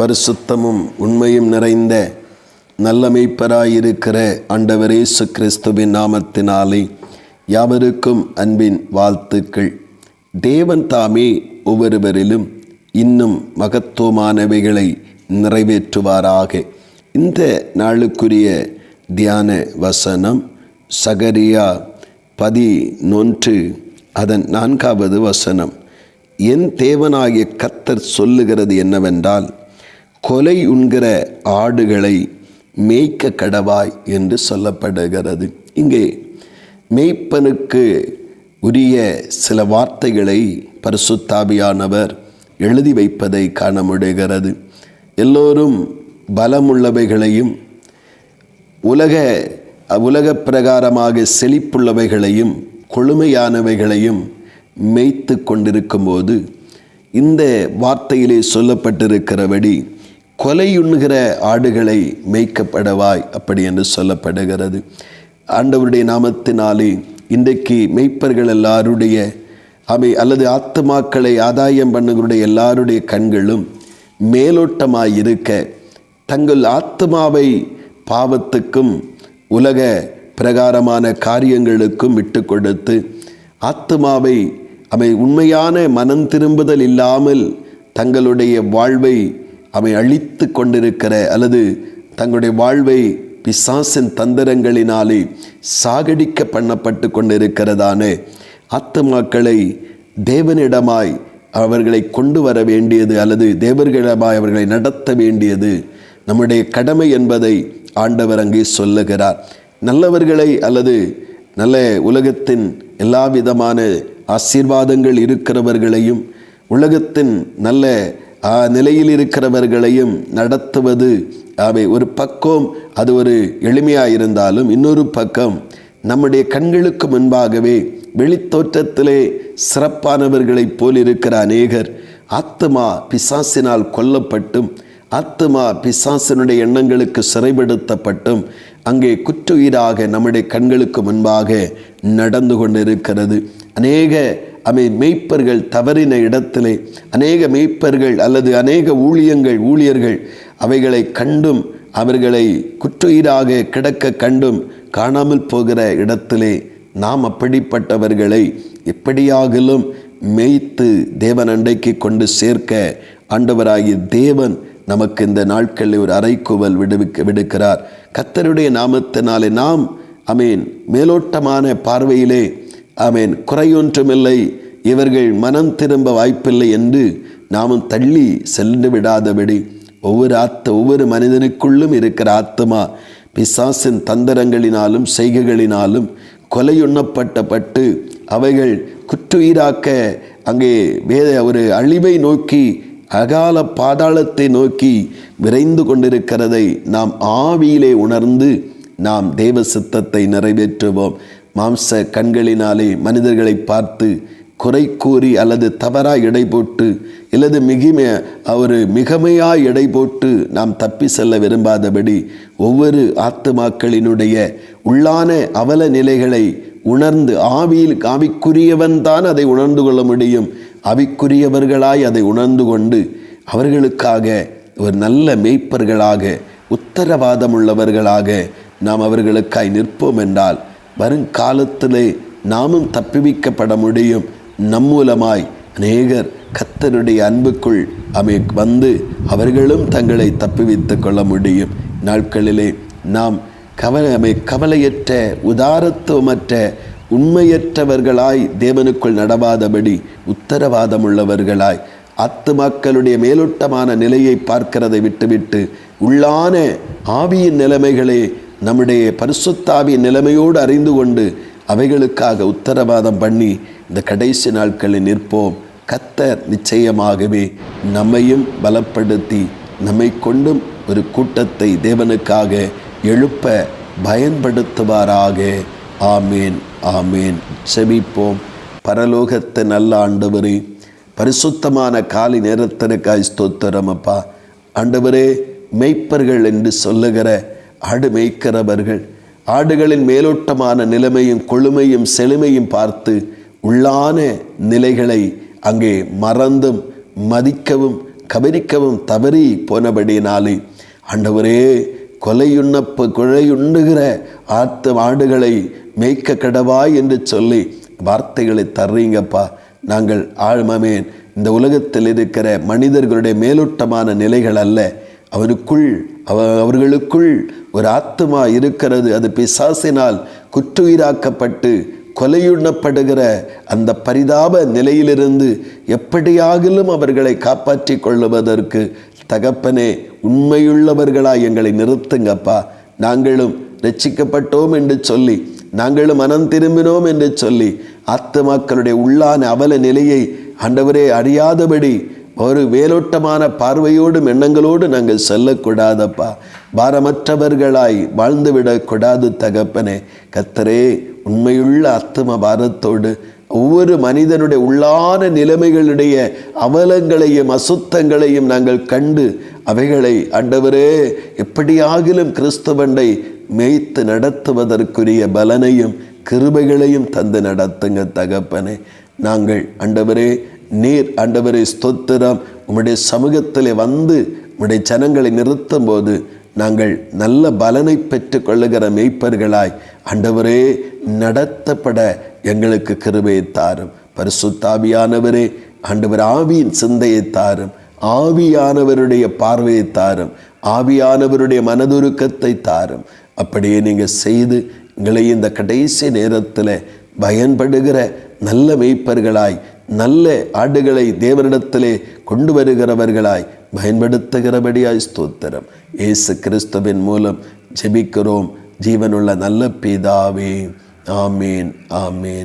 பரிசுத்தமும் உண்மையும் நிறைந்த நல்லமைப்பராயிருக்கிற ஆண்டவர் இயேசு கிறிஸ்துவின் நாமத்தினாலே யாவருக்கும் அன்பின் வாழ்த்துக்கள். தேவன் தாமே ஒவ்வொருவரிலும் இன்னும் மகத்துவமானவைகளை நிறைவேற்றுவாராக. இந்த நாளுக்குரிய தியான வசனம் சகரியா பதினொன்று அதன் நான்காவது வசனம். என் தேவனாகிய கத்தர் சொல்லுகிறது என்னவென்றால் கொலை உண்கிற ஆடுகளை மேய்க்க கடவாய் என்று சொல்லப்படுகிறது. இங்கே மேய்ப்பனுக்கு உரிய சில வார்த்தைகளை பரிசுத்தாபியானவர் எழுதி வைப்பதை காண முடிகிறது. எல்லோரும் பலமுள்ளவைகளையும் உலக உலக பிரகாரமாக செழிப்புள்ளவைகளையும் கொழுமையானவைகளையும் மேய்த்து கொண்டிருக்கும்போது இந்த வார்த்தையிலே சொல்லப்பட்டிருக்கிறபடி கொலையுண்ணுகிற ஆடுகளை மேய்க்கப்படவாய் அப்படி என்று சொல்லப்படுகிறது. ஆண்டவருடைய நாமத்தினாலே இன்றைக்கு மெய்ப்பர்கள் எல்லாருடைய அவை அல்லது ஆத்துமாக்களை ஆதாயம் பண்ணுகிற எல்லாருடைய கண்களும் மேலோட்டமாய் இருக்க தங்கள் ஆத்மாவை பாவத்துக்கும் உலக பிரகாரமான காரியங்களுக்கும் விட்டு கொடுத்து ஆத்மாவை அவை உண்மையான மனம் திரும்புதல் இல்லாமல் தங்களுடைய வாழ்வை அவை அழித்து கொண்டிருக்கிற அல்லது தங்களுடைய வாழ்வை பிசாசின் தந்திரங்களினாலே சாகடிக்க பண்ணப்பட்டு கொண்டிருக்கிறதான ஆத்துமாக்களை தேவனிடமாய் அவர்களை கொண்டு வர வேண்டியது அல்லது தேவர்களிடமாய் அவர்களை நடத்த வேண்டியது நம்முடைய கடமை என்பதை ஆண்டவர் அங்கே சொல்லுகிறார். நல்லவர்களை அல்லது நல்ல உலகத்தின் எல்லா விதமான ஆசீர்வாதங்கள் இருக்கிறவர்களையும் உலகத்தின் நல்ல நிலையில் இருக்கிறவர்களையும் நடத்துவது. அவை ஒரு பக்கம் அது ஒரு எளிமையாக இருந்தாலும் இன்னொரு பக்கம் நம்முடைய கண்களுக்கு முன்பாகவே வெளித்தோற்றத்திலே சிறப்பானவர்களைப் போல் இருக்கிற அநேகர் ஆத்மா பிசாசினால் கொல்லப்பட்டும் ஆத்மா பிசாசினுடைய எண்ணங்களுக்கு சிறைப்படுத்தப்பட்டும் அங்கே குற்றுயிராக நம்முடைய கண்களுக்கு முன்பாக நடந்து கொண்டிருக்கிறது. அநேக அவை மெய்ப்பர்கள் தவறின இடத்திலே அநேக மெய்ப்பர்கள் அல்லது அநேக ஊழியங்கள் ஊழியர்கள் அவைகளை கண்டும் அவர்களை குற்றுயிராக கிடக்க கண்டும் காணாமல் போகிற இடத்திலே நாம் அப்படிப்பட்டவர்களை எப்படியாகிலும் மேய்த்து தேவன் அண்டைக்கு கொண்டு சேர்க்க ஆண்டவராகிய தேவன் நமக்கு இந்த நாட்களில் ஒரு அரைக்குவல் விடுவிக்க விடுக்கிறார். கத்தருடைய நாமத்தினாலே நாம் அமீன் மேலோட்டமான பார்வையிலே ஆமேன். குறையொன்றுமில்லை. இவர்கள் மனம் திரும்ப வாய்ப்பில்லை என்று நாமும் தள்ளி சென்று விடாதபடி ஒவ்வொரு ஆத்த ஒவ்வொரு மனிதனுக்குள்ளும் இருக்கிற ஆத்மா பிசாசின் தந்திரங்களினாலும் செய்கைகளினாலும் கொலையுண்ணப்பட்டப்பட்டு அவைகள் குற்றுயிராக்க அங்கே வேத ஒரு அழிவை நோக்கி அகால பாதாளத்தை நோக்கி விரைந்து கொண்டிருக்கிறதை நாம் ஆவியிலே உணர்ந்து நாம் தேவ சித்தத்தை நிறைவேற்றுவோம். மாம்ச கண்களினாலே மனிதர்களை பார்த்து குறை கூறி அல்லது தவறாக எடை போட்டு அல்லது மிகுமே அவர் மிகமையாக எடை போட்டு நாம் தப்பி செல்ல விரும்பாதபடி ஒவ்வொரு ஆத்துமாக்களினுடைய உள்ளான அவல நிலைகளை உணர்ந்து ஆவியில் ஆவிக்குரியவன் தான் அதை உணர்ந்து கொள்ள முடியும். ஆவிக்குரியவர்களாய் அதை உணர்ந்து கொண்டு அவர்களுக்காக ஒரு நல்ல மெய்ப்பர்களாக உத்தரவாதம் உள்ளவர்களாக நாம் அவர்களுக்காய் நிற்போம் என்றால் வருங்காலத்திலே நாமும் தப்பிவிக்கப்பட முடியும். நம் மூலமாய் அநேகர் கத்தனுடைய அன்புக்குள் அமை வந்து அவர்களும் தங்களை தப்புவித்து கொள்ள முடியும். நாட்களிலே நாம் கவலை அமை கவலையற்ற உதாரத்துவமற்ற உண்மையற்றவர்களாய் தேவனுக்குள் நடவாதபடி உத்தரவாதம் உள்ளவர்களாய் ஆத்துமாக்களுடைய மேலோட்டமான நிலையை பார்க்கிறதை விட்டுவிட்டு உள்ளான ஆவியின் நிலைமைகளை நம்முடைய பரிசுத்தாவியின் நிலைமையோடு அறிந்து கொண்டு அவைகளுக்காக உத்தரவாதம் பண்ணி இந்த கடைசி நாட்களில் நிற்போம். கத்தர் நிச்சயமாகவே நம்மையும் பலப்படுத்தி நம்மை கொண்டும் ஒரு கூட்டத்தை தேவனுக்காக எழுப்ப பயன்படுத்துவாராக. ஆமேன் ஆமேன். செபிப்போம். பரலோகத்தை நல்ல ஆண்டவரே பரிசுத்தமான காலை நேரத்திற்காய் ஸ்தோத்திரம் அப்பா. ஆண்டவரே மெய்ப்பர்கள் என்று சொல்லுகிற ஆடு மேய்க்கிறவர்கள் ஆடுகளின் மேலோட்டமான நிலைமையும் கொழுமையும் செழுமையும் பார்த்து உள்ளான நிலைகளை அங்கே மறந்தும் மதிக்கவும் கவனிக்கவும் தவறி போனபடினாலே ஆண்டவரே கொலையுண்ணப்பு கொலையுண்ணுகிற ஆத்து ஆடுகளை மேய்க்க கடவாய் என்று சொல்லி வார்த்தைகளை தர்றீங்கப்பா. நாங்கள் ஆழ்மமேன் இந்த உலகத்தில் இருக்கிற மனிதர்களுடைய மேலோட்டமான நிலைகள் அல்ல. அவனுக்குள் அவ அவர்களுக்குள் ஒரு ஆத்மா இருக்கிறது அது பிசாசினால் குற்றுயிராக்கப்பட்டு கொலையுண்ணப்படுகிற அந்த பரிதாப நிலையிலிருந்து எப்படியாகிலும் அவர்களை காப்பாற்றி கொள்ளுவதற்கு தகப்பனே உண்மையுள்ளவர்களாய் எங்களை நிறுத்துங்கப்பா. நாங்களும் ரட்சிக்கப்பட்டோம் என்று சொல்லி நாங்களும் மனம் திரும்பினோம் என்று சொல்லி ஆத்துமாக்களுடைய உள்ளான அவல நிலையை ஆண்டவரே அறியாதபடி ஒரு வேலோட்டமான பார்வையோடும் எண்ணங்களோடு நாங்கள் செல்லக்கூடாதப்பா. பாரமற்றவர்களாய் வாழ்ந்துவிடக்கூடாது தகப்பனே. கத்தரே உண்மையுள்ள அத்தும பாரத்தோடு ஒவ்வொரு மனிதனுடைய உள்ளான நிலைமைகளுடைய அவலங்களையும் அசுத்தங்களையும் நாங்கள் கண்டு அவைகளை ஆண்டவரே எப்படியாகிலும் கிறிஸ்தவண்டை மேய்த்து நடத்துவதற்குரிய பலனையும் கிருபைகளையும் தந்து நடத்துங்க தகப்பனே. நாங்கள் ஆண்டவரே நீர் ஆண்டவரை ஸ்தோத்திரம். உம்முடைய சமூகத்தில் வந்து உம்முடைய ஜனங்களை நிறுத்தும் போது நாங்கள் நல்ல பலனை பெற்றுக்கொள்ளுகிற மெய்ப்பர்களாய் ஆண்டவரே நடத்தப்பட எங்களுக்கு கிருபையை தாரும். பரிசுத்தாவியானவரே ஆண்டவர் ஆவியின் சிந்தையை தாரும். ஆவியானவருடைய பார்வையை தாரும். ஆவியானவருடைய மனதுருக்கத்தை தாரும். அப்படியே நீங்கள் செய்து எங்களை இந்த கடைசி நேரத்தில் பயன்படுகிற நல்ல மெய்ப்பர்களாய் நல்ல ஆடுகளை தேவனிடத்திலே கொண்டு வருகிறவர்களாய் பயன்படுத்துகிறபடியாய் ஸ்தோத்திரம். இயேசு கிறிஸ்துவின் மூலம் ஜெபிக்கிறோம். ஜீவனுள்ள நல்ல பிதாவே. ஆமீன் ஆமீன்.